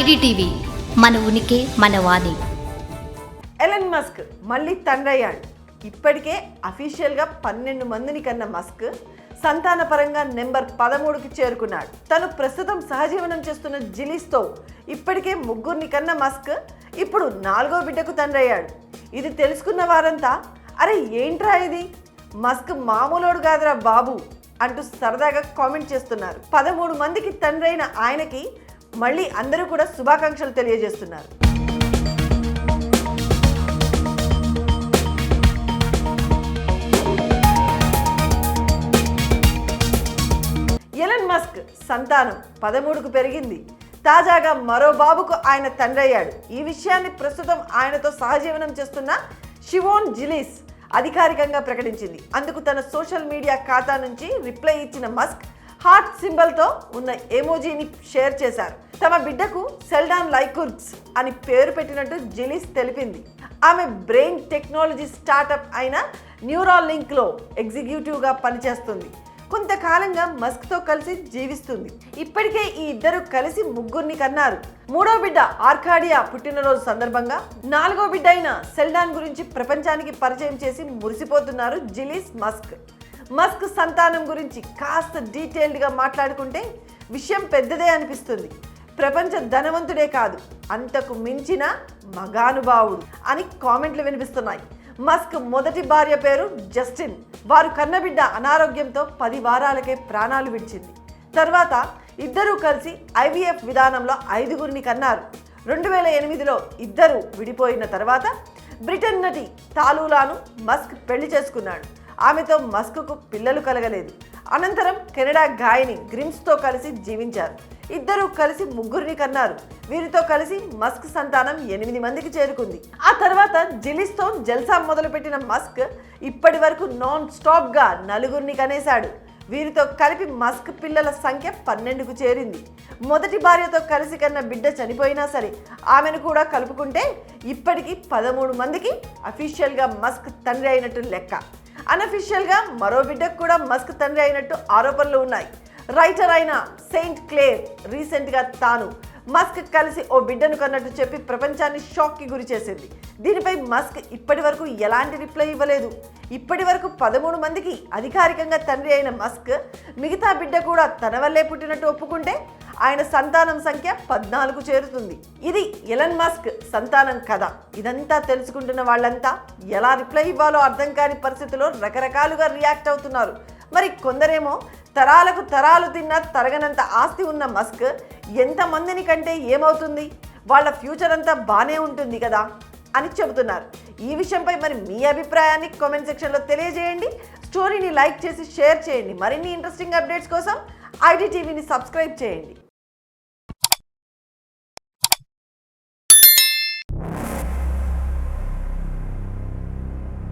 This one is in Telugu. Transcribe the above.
ఐడిటీవీ మన ఉనికి మన వాణి. ఎలన్ మస్క్ మళ్ళీ తండ్రయ్యాడు. ఇప్పటికే అఫీషియల్గా పన్నెండు మందిని కన్న మస్క్ సంతానపరంగా నెంబర్ పదమూడుకి చేరుకున్నాడు. తను ప్రస్తుతం సహజీవనం చేస్తున్న జిలీస్తో ఇప్పటికే ముగ్గురిని కన్న మస్క్ ఇప్పుడు నాలుగో బిడ్డకు తండ్రయ్యాడు. ఇది తెలుసుకున్న వారంతా అరే ఏంట్రా ఇది? మస్క్ మామూలోడు కాదురా బాబు అంటూ సరదాగా కామెంట్ చేస్తున్నారు. పదమూడు మందికి తండ్రైన ఆయనకి మళ్ళీ అందరూ కూడా శుభాకాంక్షలు తెలియజేస్తున్నారు. ఎలన్ మస్క్ సంతానం పదమూడుకు పెరిగింది. తాజాగా మరో బాబుకు ఆయన తండ్రి అయ్యాడు ఈ విషయాన్ని ప్రస్తుతం ఆయనతో సహజీవనం చేస్తున్న షివోన్ జిలీస్ అధికారికంగా ప్రకటించింది. అందుకు తన సోషల్ మీడియా ఖాతా నుంచి రిప్లై ఇచ్చిన మస్క్ హార్ట్ సింబల్తో ఉన్న ఎమోజీని షేర్ చేశారు. తమ బిడ్డకు సెల్డాన్ లైకుర్గ్స్ అని పేరు పెట్టినట్టు జిలీస్ తెలిపింది. ఆమె బ్రెయిన్ టెక్నాలజీ స్టార్టప్ అయిన న్యూరాలింక్లో ఎగ్జిక్యూటివ్గా పనిచేస్తుంది. కొంతకాలంగా మస్క్తో కలిసి జీవిస్తుంది. ఇప్పటికే ఈ ఇద్దరు కలిసి ముగ్గురిని కన్నారు. మూడో బిడ్డ ఆర్కాడియా పుట్టినరోజు సందర్భంగా నాలుగో బిడ్డ అయిన సెల్డాన్ గురించి ప్రపంచానికి పరిచయం చేసి మురిసిపోతున్నారు జిలీస్ మస్క్. మస్క్ సంతానం గురించి కాస్త డీటెయిల్డ్గా మాట్లాడుకుంటే విషయం పెద్దదే అనిపిస్తుంది. ప్రపంచ ధనవంతుడే కాదు అంతకు మించిన మగానుభావుడు అని కామెంట్లు వినిపిస్తున్నాయి. మస్క్ మొదటి భార్య పేరు జస్టిన్. వారు కన్నబిడ్డ అనారోగ్యంతో పది వారాలకే ప్రాణాలు విడిచింది. తర్వాత ఇద్దరూ కలిసి ఐవీఎఫ్ విధానంలో ఐదుగురిని కన్నారు. రెండు వేల ఎనిమిదిలో ఇద్దరు విడిపోయిన తర్వాత బ్రిటన్ నటి తాలూలాను మస్క్ పెళ్ళి చేసుకున్నాడు. ఆమెతో మస్క్కు పిల్లలు కలగలేదు. అనంతరం కెనడా గాయని గ్రిమ్స్తో కలిసి జీవించారు. ఇద్దరూ కలిసి ముగ్గురిని కన్నారు. వీరితో కలిసి మస్క్ సంతానం ఎనిమిది మందికి చేరుకుంది. ఆ తర్వాత జిలిస్తోన్ జల్సా మొదలుపెట్టిన మస్క్ ఇప్పటి వరకు నాన్ స్టాప్గా నలుగురిని కనేశాడు. వీరితో కలిపి మస్క్ పిల్లల సంఖ్య పన్నెండుకు చేరింది. మొదటి భార్యతో కలిసి కన్న బిడ్డ చనిపోయినా సరే ఆమెను కూడా కలుపుకుంటే ఇప్పటికీ పదమూడు మందికి అఫీషియల్గా మస్క్ తండ్రి అయినట్టు లెక్క. అన్అఫీషియల్గా మరో బిడ్డకు కూడా మస్క్ తండ్రి అయినట్టు ఆరోపణలు ఉన్నాయి. రైటర్ అయిన సెయింట్ క్లేర్ రీసెంట్గా తాను మస్క్ కలిసి ఓ బిడ్డను కన్నట్టు చెప్పి ప్రపంచాన్ని షాక్కి గురి చేసింది. దీనిపై మస్క్ ఇప్పటి వరకు ఎలాంటి రిప్లై ఇవ్వలేదు. ఇప్పటి వరకు పదమూడు మందికి అధికారికంగా తండ్రి అయిన మస్క్ మిగతా బిడ్డ కూడా తన వల్లే పుట్టినట్టు ఒప్పుకుంటే ఆయన సంతానం సంఖ్య పద్నాలుగు చేరుతుంది. ఇది ఎలన్ మస్క్ సంతానం కథ. ఇదంతా తెలుసుకుంటున్న వాళ్ళంతా ఎలా రిప్లై ఇవ్వాలో అర్థం కాని పరిస్థితిలో రకరకాలుగా రియాక్ట్ అవుతున్నారు. మరి కొందరేమో తరాలకు తరాలు తిన్న తరగనంత ఆస్తి ఉన్న మస్క్ ఎంతమందిని కంటే ఏమవుతుంది? వాళ్ళ ఫ్యూచర్ అంతా బాగానే ఉంటుంది కదా? అని చెబుతున్నారు. ఈ విషయంపై మరి మీ అభిప్రాయాన్ని కామెంట్ సెక్షన్లో తెలియజేయండి. స్టోరీని లైక్ చేసి షేర్ చేయండి. మరిన్ని ఇంట్రెస్టింగ్ అప్డేట్స్ కోసం ఐడి టీవీని సబ్స్క్రైబ్ చేయండి.